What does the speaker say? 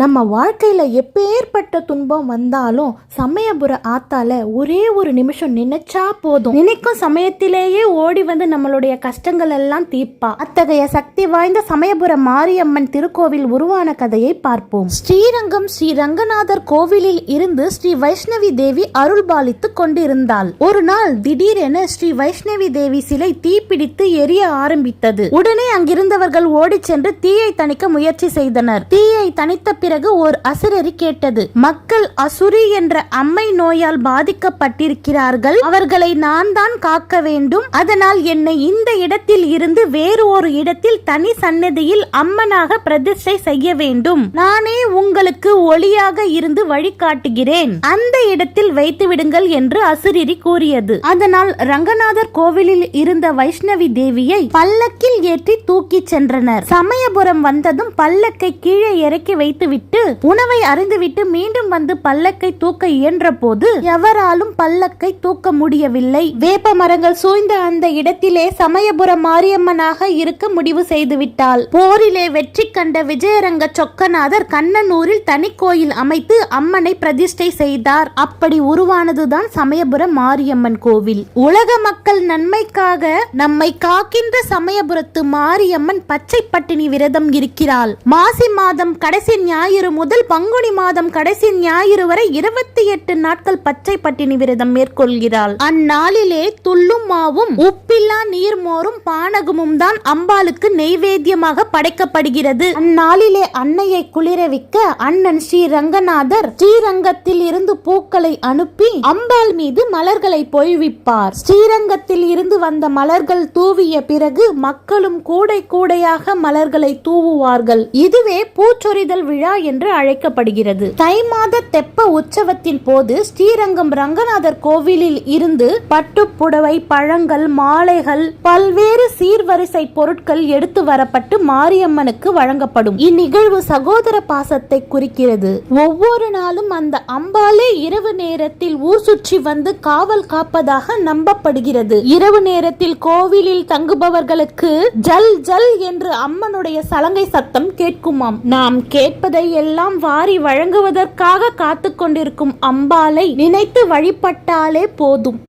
நம்ம வாழ்க்கையில எப்பேற்பட்ட துன்பம் வந்தாலும் சமயபுர ஆத்தால ஒரே ஒரு நிமிஷம் நினைச்சா போதும். நினைக்கும் சமயத்திலேயே ஓடி வந்து நம்மளுடைய கஷ்டங்கள் எல்லாம் தீர்ப்பா. அத்தகைய சக்தி வாய்ந்த சமயபுர மாரியம்மன் திருக்கோவில் உருவான கதையை பார்ப்போம். ஸ்ரீரங்கம் ஸ்ரீ ரங்கநாதர் கோவிலில் இருந்து ஸ்ரீ வைஷ்ணவி தேவி அருள்பாலித்து கொண்டிருந்தாள். ஒரு நாள் திடீரென ஸ்ரீ வைஷ்ணவி தேவி சிலை தீப்பிடித்து எரிய ஆரம்பித்தது. உடனே அங்கிருந்தவர்கள் ஓடிச் சென்று தீயை தணிக்க முயற்சி செய்தனர். தீயை தணித்த பிறகு ஓர் அசுரரி கேட்டது மக்கள் அசுரி என்ற அம்மை நோயால் பாதிக்கப்பட்டிருக்கிறார்கள். அவர்களை நான் தான் காக்க வேண்டும். அதனால் என்னை இந்த இடத்தில் இருந்து வேறு ஒரு இடத்தில் தனி சன்னதியில் அம்மனாக பிரதிஷ்டை செய்ய வேண்டும். நானே உங்களுக்கு ஒளியாக இருந்து வழிகாட்டுகிறேன். அந்த இடத்தில் வைத்து விடுங்கள் என்று அசுரிரி கூறியது. அதனால் ரங்கநாதர் கோவிலில் இருந்த வைஷ்ணவி தேவியை பல்லக்கில் ஏற்றி தூக்கிச் சென்றனர். சமயபுரம் வந்ததும் பல்லக்கை கீழே இறக்கி விட்டு உணவை அருந்துவிட்டு மீண்டும் வந்து பல்லக்கை தூக்க இயன்ற போது எவராலும் பல்லக்கை தூக்க முடியவில்லை. வேப்ப மரங்கள் சூழ்ந்த அந்த இடத்திலே சமயபுர மாரியம்மனாக இருக்க முடிவு செய்துவிட்டாள். போரிலே வெற்றி கண்ட விஜயரங்க சொக்கநாதர் கண்ணனூரில் தனி கோயில் அமைத்து அம்மனை பிரதிஷ்டை செய்தார். அப்படி உருவானதுதான் சமயபுர மாரியம்மன் கோவில். உலக மக்கள் நன்மைக்காக நம்மை காக்கின்ற சமயபுரத்து மாரியம்மன் பச்சை பட்டினி விரதம் இருக்கிறாள். மாசி மாதம் கடைசி ஞாயிறு ஞாயிறு முதல் பங்குனி மாதம் கடைசி ஞாயிறு வரை இருபத்தி எட்டு நாட்கள் பச்சை பட்டினி விரதம் மேற்கொள்கிறாள். அந்நாளிலே துள்ளும் மாவும் உப்பில்லா நீர்மோரும் பானகமும் தான் அம்பாளுக்கு நெய்வேத்தியமாக படைக்கப்படுகிறது. அந்நாளிலே அன்னையை குளிரவிக்க அண்ணன் ஸ்ரீ ரங்கநாதர் ஸ்ரீரங்கத்தில் இருந்து பூக்களை அனுப்பி அம்பாள் மீது மலர்களை பொழிவிப்பார். ஸ்ரீரங்கத்தில் இருந்து வந்த மலர்கள் தூவிய பிறகு மக்களும் கூடை கூடையாக மலர்களை தூவுவார்கள். இதுவே பூச்சொரிதல் விழா என்று அழைக்கப்படுகிறது. தை மாத தெப்ப உற்சவத்தின் போது ஸ்ரீரங்கம் ரங்கநாதர் கோவிலில் இருந்து பட்டுப்புடவை பழங்கள் மாலைகள் பல்வேறு சீர்வரிசை பொருட்கள் எடுத்து வரப்பட்டு மாரியம்மனுக்கு வழங்கப்படும். இந்நிகழ்வு சகோதர பாசத்தை குறிக்கிறது. ஒவ்வொரு நாளும் அந்த அம்பாலே இரவு நேரத்தில் ஊர் சுற்றி வந்து காவல் காப்பதாக நம்பப்படுகிறது. இரவு நேரத்தில் கோவிலில் தங்குபவர்களுக்கு ஜல் ஜல் என்று அம்மனுடைய சலங்கை சத்தம் கேட்குமாம். நாம் கேட்பதை எல்லாம் வாரி வழங்குவதற்காக காத்து கொண்டிருக்கும் அம்பாலை நினைத்து வழிபட்டாலே போதும்.